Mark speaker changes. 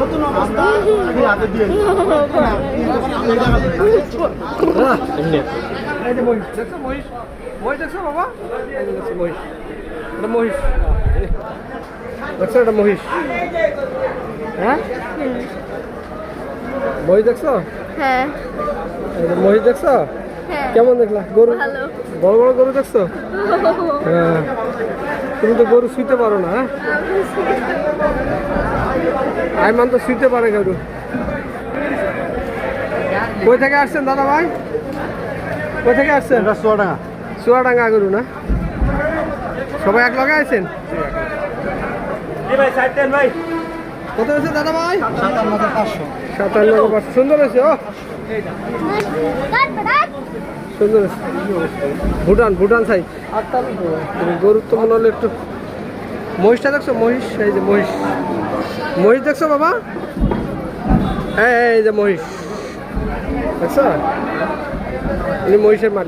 Speaker 1: নতুন অবস্থা। আমি হাতে দিয়ে।
Speaker 2: মহিষ দেখছ মহিষ? মহিষ দেখছ বাবা? এটা মহিষ। দেখছ এটা মহিষ? হ্যাঁ? মহিষ দেখছ?
Speaker 3: হ্যাঁ।
Speaker 2: মহিষ দেখছ?
Speaker 3: হ্যাঁ।
Speaker 2: কেমন দেখলা? গরু? বড় বড় গরু দেখছ? হ্যাঁ। তুমি তো গরু শুইতে পারো না আই আইমান তো শুইতে পারে গরু। কই থেকে আসছেন দাদা ভাই? কই থেকে আসছেন?
Speaker 1: সোয়াডাঙ্গা চুয়াডাঙ্গা।
Speaker 2: চুয়াডাঙ্গা গরু না? সবাই এক লগে আছেন কত হয়েছে দাদা ভাই?
Speaker 1: সাতান্ন হাজার পাঁচশো।
Speaker 2: সাতান্ন পাঁচশো সুন্দর হয়েছে, ও। সুন্দর ভুটান ভুটান সাইজ গরুর তো মনে হলো একটু মহিষটা দেখছ? মহিষ, এই যে মহিষ। মহিষ দেখছ বাবা? এই এই যে মহিষ। দেখছ? ইনি মহিষের মালিক।